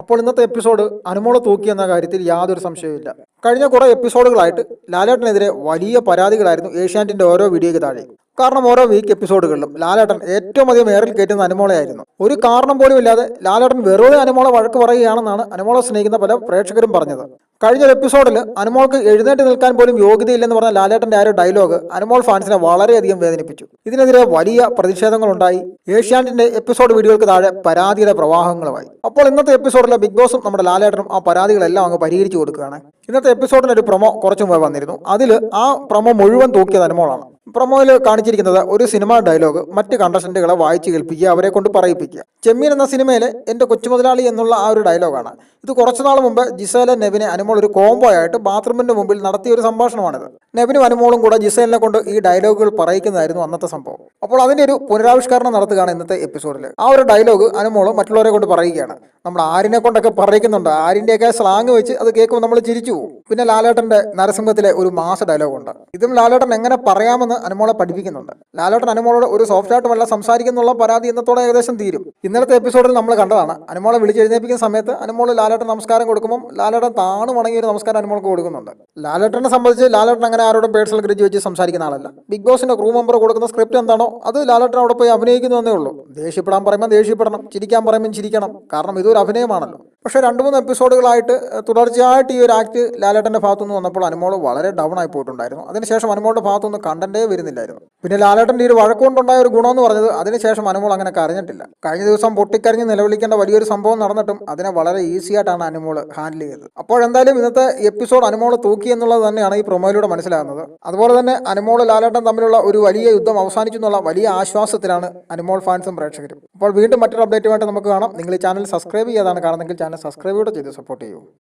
അപ്പോൾ ഇന്നത്തെ എപ്പിസോഡ് അനുമോളെ തൂക്കി എന്ന കാര്യത്തിൽ യാതൊരു സംശയവുമില്ല. കഴിഞ്ഞ കുറേ എപ്പിസോഡുകളായിട്ട് ലാലേട്ടനെതിരെ വലിയ പരാതികളായിരുന്നു ഏഷ്യാനെറ്റിന്റെ ഓരോ വീഡിയോയ്ക്ക് താഴെ. കാരണം ഓരോ വീക്ക് എപ്പിസോഡുകളിലും ലാലേട്ടൻ ഏറ്റവും അധികം ഏറിൽ കയറ്റുന്ന അനുമോളയായിരുന്നു. ഒരു കാരണം പോലും ഇല്ലാതെ ലാലേട്ടൻ വെറുതെ അനുമോളെ വഴക്ക് പറയുകയാണെന്നാണ് അനുമോളെ സ്നേഹിക്കുന്ന പല പ്രേക്ഷകരും പറഞ്ഞത്. കഴിഞ്ഞ ഒരു എപ്പിസോഡിൽ അനുമോൾക്ക് എഴുന്നേറ്റ് നിൽക്കാൻ പോലും യോഗ്യതയില്ലെന്ന് പറഞ്ഞ ലാലേട്ടന്റെ ആ ഒരു ഡയലോഗ് അനുമോൾ ഫാൻസിനെ വളരെയധികം വേദനിപ്പിച്ചു. ഇതിനെതിരെ വലിയ പ്രതിഷേധങ്ങളുണ്ടായി. ഏഷ്യാനെറ്റിന്റെ എപ്പിസോഡ് വീഡിയോകൾക്ക് താഴെ പരാതിയുടെ പ്രവാഹങ്ങളുമായി. അപ്പോൾ ഇന്നത്തെ എപ്പിസോഡിലെ ബിഗ് ബോസും നമ്മുടെ ലാലേട്ടനും ആ പരാതികളെല്ലാം അങ്ങ് പരിഹരിച്ചു കൊടുക്കുകയാണ്. ഇന്നത്തെ എപ്പിസോഡിൽ ഒരു പ്രൊമോ കുറച്ചു മുമ്പ് വന്നിരുന്നു. അതിൽ ആ പ്രൊമോ മുഴുവൻ തൂക്കിയത് അനുമോളാണ്. പ്രൊമോയിൽ കാണിച്ചിരിക്കുന്നത് ഒരു സിനിമ ഡയലോഗ് മറ്റ് കണ്ടസ്റ്റന്റുകളെ വായിച്ചു കേൾപ്പിക്കുക അവരെ കൊണ്ട് പറയിപ്പിക്കുക. ചെമ്മീൻ എന്ന സിനിമയിലെ എന്റെ കൊച്ചുമുതലാളി എന്നുള്ള ആ ഒരു ഡയലോഗാണ് ഇത് കുറച്ചു നാൾ മുമ്പ് ജിസേല നെവിനെ അനുമോൾ ഒരു കോംബോ ആയിട്ട് ബാത്റൂമിന്റെ മുമ്പിൽ നടത്തിയ ഒരു സംഭാഷണമാണിത്. നെവിനും അനുമോളും കൂടെ ജിസേലിനെ കൊണ്ട് ഈ ഡയലോഗുകൾ പറയിക്കുന്നതായിരുന്നു അന്നത്തെ സംഭവം. അപ്പോൾ അതിന്റെ ഒരു പുനരാവിഷ്കരണം നടത്തുകയാണ് ഇന്നത്തെ എപ്പിസോഡിൽ ആ ഒരു ഡയലോഗ് അനുമോൾ മറ്റുള്ളവരെ കൊണ്ട് പറയുകയാണ് നമ്മൾ ആരിനെ കൊണ്ടൊക്കെ പറയിക്കുന്നുണ്ട്? ആരിന്റെയൊക്കെ സ്ലാങ് വെച്ച് അത് കേൾക്കുമ്പോൾ നമ്മൾ ചിരിച്ചു പോകും. പിന്നെ ലാലേട്ടന്റെ നരസിംഹത്തിലെ ഒരു മാസ ഡയലോഗുണ്ട് ഇതും ലാലേട്ടൻ എങ്ങനെ പറയാമെന്ന് അനുമോളെ പഠിപ്പിക്കുന്നുണ്ട്. ലാലേട്ടൻ അനുമോളോട് ഒരു സോഫ്റ്റ് ആയിട്ട് വല്ല സംസാരിക്കുന്നുള്ള പരാതി ഇന്നത്തോടെ ഏകദേശം തീരും. ഇന്നലത്തെ എപ്പിസോഡിൽ നമ്മൾ കണ്ടതാണ്. അനുമോളെ വിളിച്ചെഴുന്നേപ്പിക്കുന്ന സമയത്ത് അനുമോൾ ലാലേട്ടൻ നമസ്കാരം കൊടുക്കുമ്പോൾ ലാലേട്ടൻ താണു വണങ്ങിയ ഒരു നമസ്കാരം അനുമോൾക്ക് കൊടുക്കുന്നുണ്ട്. ലാലേട്ടനെ സംബന്ധിച്ച് ലാലേട്ടൻ അങ്ങനെ ആരോടും പേഴ്സണൽ ഗ്രജ് വെച്ച് സംസാരിക്കുന്ന ആളല്ല. ബിഗ് ബോസിന്റെ ക്രൂ മെമ്പർ കൊടുക്കുന്ന സ്ക്രിപ്റ്റ് എന്താണോ അത് ലാലേട്ടൻ അവിടെ പോയി അഭിനയിക്കുന്നതേ ഉള്ളൂ. ദേഷ്യപ്പെടാൻ പറയുമ്പോൾ ദേഷ്യപ്പെടണം ചിരിക്കാൻ പറയുമ്പോൾ ചിരിക്കണം. കാരണം ഇതൊരു അഭിനയമാണല്ലോ. പക്ഷേ രണ്ട് മൂന്ന് എപ്പിസോഡുകളായിട്ട് തുടർച്ചയായിട്ട് ഈ ഒരു ആക്ട് ലാലേട്ടന്റെ ഭാഗത്തുനിന്ന് വന്നപ്പോൾ അനുമോൾ വളരെ ഡൗൺ ആയി പോയിട്ടുണ്ടായിരുന്നു. അതിനുശേഷം അനുമോളുടെ ഭാഗത്തുനിന്ന് കണ്ടന്റേ വരുന്നില്ലായിരുന്നു. പിന്നെ ലാലേട്ടന്റെ ഈ ഒരു വഴക്കുകൊണ്ടുണ്ടായ ഒരു ഗുണമെന്ന് പറഞ്ഞത് അതിനുശേഷം അനുമോൾ അങ്ങനെ കരഞ്ഞിട്ടില്ല. കഴിഞ്ഞ ദിവസം പൊട്ടിക്കരഞ്ഞ് നിലവിളിക്കേണ്ട വലിയൊരു സംഭവം നടന്നിട്ടും അതിനെ വളരെ ഈസി ആയിട്ടാണ് അനുമോൾ ഹാൻഡിൽ ചെയ്തത്. അപ്പോഴെന്തായാലും ഇന്നത്തെ എപ്പിസോഡ് അനുമോൾ തൂക്കി എന്നുള്ളത് തന്നെയാണ് ഈ പ്രൊമോയിലൂടെ മനസ്സിലാകുന്നത്. അതുപോലെ തന്നെ അനുമോൾ ലാലേട്ടൻ തമ്മിലുള്ള ഒരു വലിയ യുദ്ധം അവസാനിച്ചു എന്നുള്ള വലിയ ആശ്വാസത്തിലാണ് അനുമോൾ ഫാൻസും പ്രേക്ഷകരും. അപ്പോൾ വീണ്ടും മറ്റൊരു അപ്ഡേറ്റുമായിട്ട് നമുക്ക് കാണാം. നിങ്ങൾ ഈ ചാനൽ സബ്സ്ക്രൈബ് ചെയ്യാതാണ് കാണുന്നെങ്കിൽ ചാനൽ സബ്സ്ക്രൈബ് കൂടെ ചെയ്ത് സപ്പോർട്ട് ചെയ്യൂ.